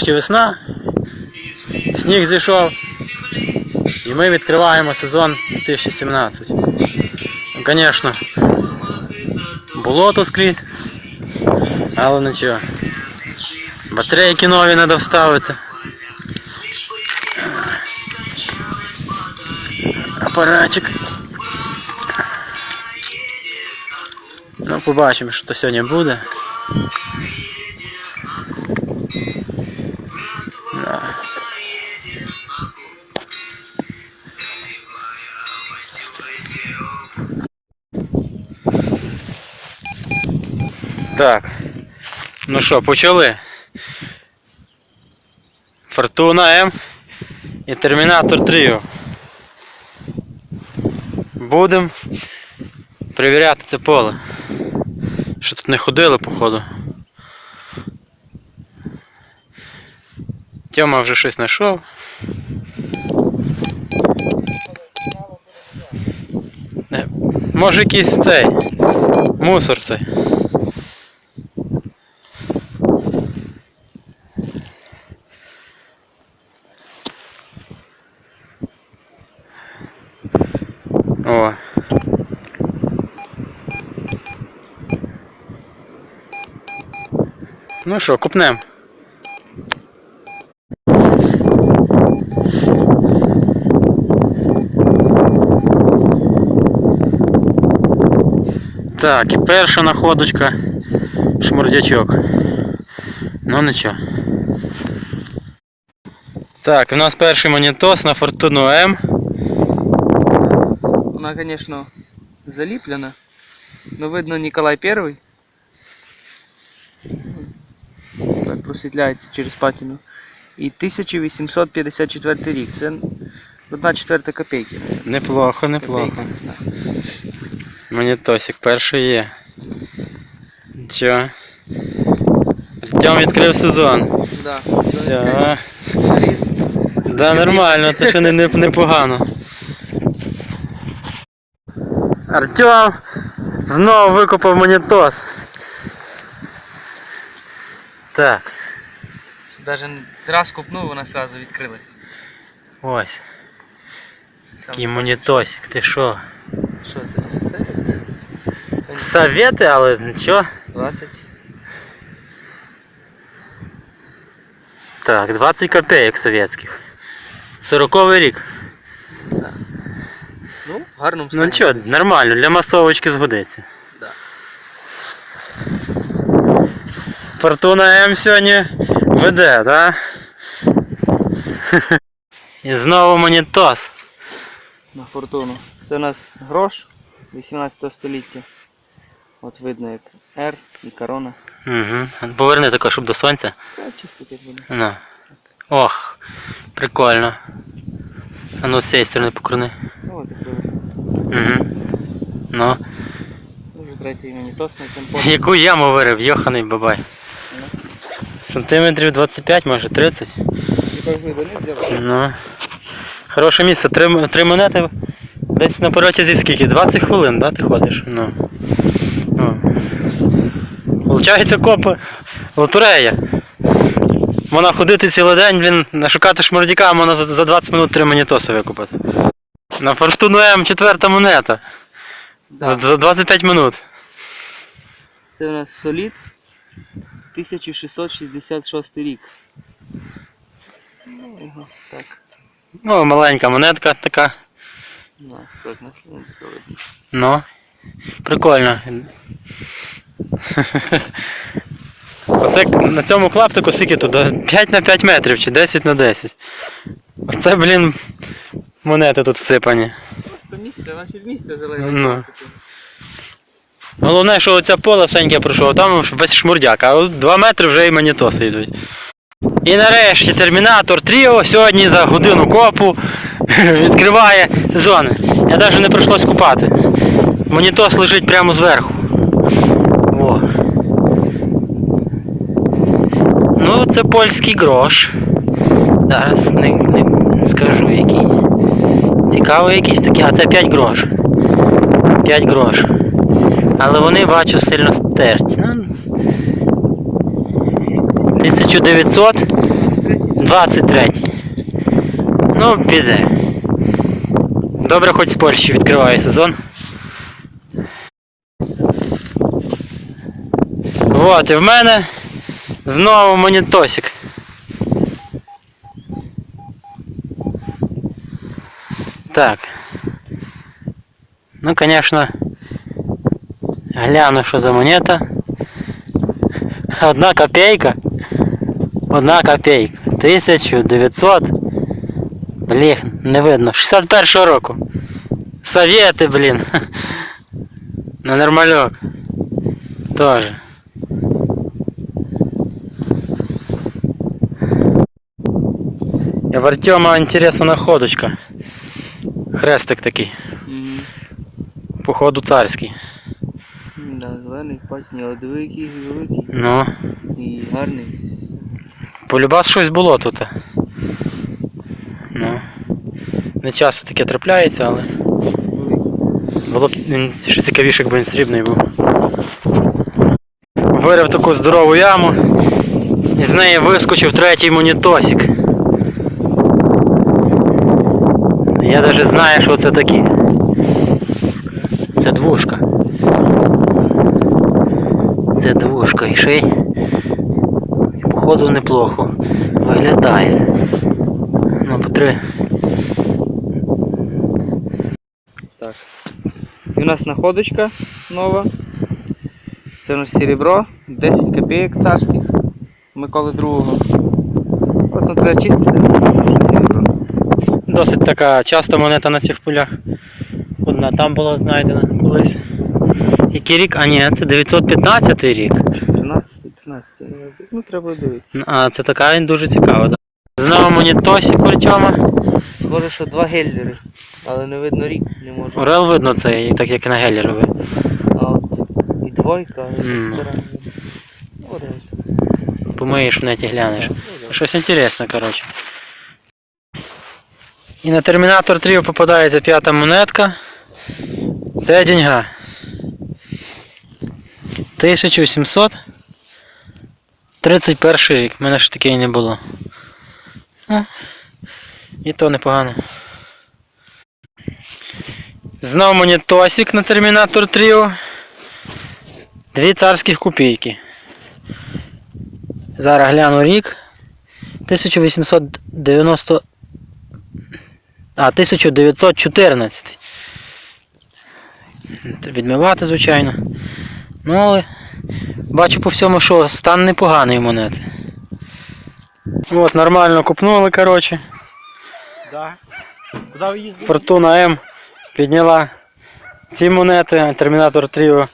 нарешті весна. Сніг зійшов. І ми відкриваємо сезон 2017. Ну, звісно, болото скрізь. Але нічого. Батарейки нові треба вставити. Апаратик. Ну, побачимо, що то сьогодні буде. Так. Ну що, почали? Фортуна М і Термінатор Тріо. Будемо перевіряти це поле. Що тут не ходили, походу. Тьома вже щось знайшов. Може якийсь цей мусор цей. Ну що, купнем. Так, і перша находочка шмурдячок. Ну нічого. Так, у нас перший монітос на Фортуну М. Она, конечно, заліплена, но видно Николай Первый. Просвітляється через патіну. І 1854 рік. Це одна четверта копійки. Неплохо, неплохо. Не знаю. Перший є. Чо? Артем відкрив сезон. Да. Все. Да, нормально, це ще не, не, непогано. Артем знову викопав монітос. Так, Даже раз купнув, вона сразу відкрилась. ось. Такий монітосик, ти що? Що це? Совет? Совети, але нічого. 20. Так, 20 копеек советских. 40 рік. Ну, в гарному Ну нічого, нормально, для масовочки згодиться. Да. Фортуна М сьогодні веде, так? І знову монітос. На фортуну. Це у нас грош 18 століття. От видно як R і корона. Угу. Поверни тако, щоб до сонця. Та чисто тут буде. На. Ох, прикольно. А ну з цієї сторони покорни. Ну от такий. Угу. Ну. Дуже третій монітос на компот. Яку яму вирив, йоханий бабай. Сантиметрів 25, може 30. Тепер ви до них взяли? Ну. Хороше місце, три, три монети. Десь на протязі скільки? 20 хвилин, да, ти ходиш? Ну. ну. Получається коп лотерея. Можна ходити цілий день, блін, нашукати шмурдяка, а можна за, за 20 минут три монітоси викупити. На фортуну М четверта монета. За, Да. за 25 минут. Це у нас солід 1666 рік. Ну, його так. Ну, маленька монетка така. Да, так, на слиночку видно. Ну. Прикольно. Оце на цьому клаптику скільки тут? 5 на 5 метрів чи 10 на 10. Оце, блін, монети тут всипані. Просто місце, значить місце залежить. Ну. Головне, що оця поле всеньке пройшов, там весь шмурдяк, а от 2 метри вже і монітоси йдуть. І нарешті Термінатор Тріо сьогодні за годину копу відкриває зони. Я навіть не прийшлось купати. Монітос лежить прямо зверху. О. Ну, це польський грош. Зараз не, не скажу який. Цікаво якийсь такий, а це 5 грош. 5 грош. Але вони бачу сильно стерті. Ну, 1900 23. Ну, піде. Добре, хоч з Польщі відкриває сезон. Вот, і в мене знову монітосик. Так. Ну, конечно, гляну, що за монета. Одна копейка. Одна копейка. 1900. Блін, не видно. 61 року. Совєти, блін. На нормальок. Тоже. Я в Артема интересна находочка. Хрестик такий. Угу. Походу царський. Да, зелений патні, але диви, який великий Ну. і гарний. Полюбас щось було тут. Ну. Не часто таке трапляється, але було б ще цікавіше, якби він срібний був. Вирив таку здорову яму і з неї вискочив третій монітосик. Я навіть знаю, що це таке. Це двушка. Це двушка і ще походу неплохо виглядає. Ну, по три. Так. І у нас находочка нова. Це у нас серебро, 10 копійок царських. Миколи другого. От ну, треба чистити. Серебро. Досить така часта монета на цих полях. Одна там була знайдена колись. Який рік? А ні, це 915 рік. 13, 13. Ну треба дивитися. А це така він дуже цікава. Да? Знову монітосик Артема. Схоже, що два геллери. Але не видно рік, не можу. Орел видно це, так як і на Геллерові. А от і двойка, але зі сторони. Орел. Помиєш в неті глянеш. Щось інтересне, коротше. І на Термінатор 3 попадається п'ята монетка. Це деньга. 1731 рік. У мене ж такий не було. Ну, І то непогано. Знову монітосик на Термінатор 3. Дві царських копійки. Зараз гляну рік. 1890. А, 1914. Відмивати, звичайно. Ну, але бачу по всьому, що стан непоганий монети. От, нормально купнули, коротше. Да. Ви? Фортуна М підняла ці монети, Термінатор 3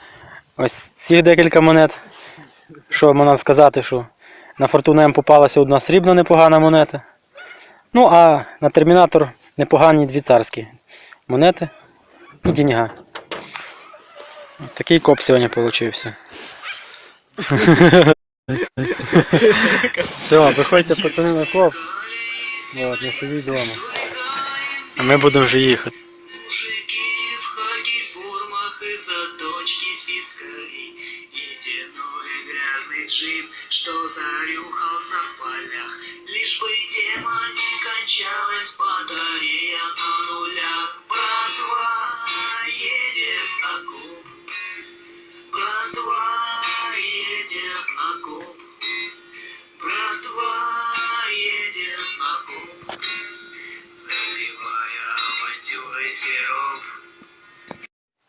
ось цих декілька монет. Що можна сказати, що на Фортуна М попалася одна срібна непогана монета. Ну а на Термінатор непогані дві царські монети і деньга. От Такий коп сьогодні получився. Все, виходьте пацани на коп. Вот, не сидіть вдома. А ми будемо вже їхати. Мужики в хаки формах и заточки фискари Ледяной грязный джип, что зарюхался в полях Лишь бы тема не кончалась, батарея на нулях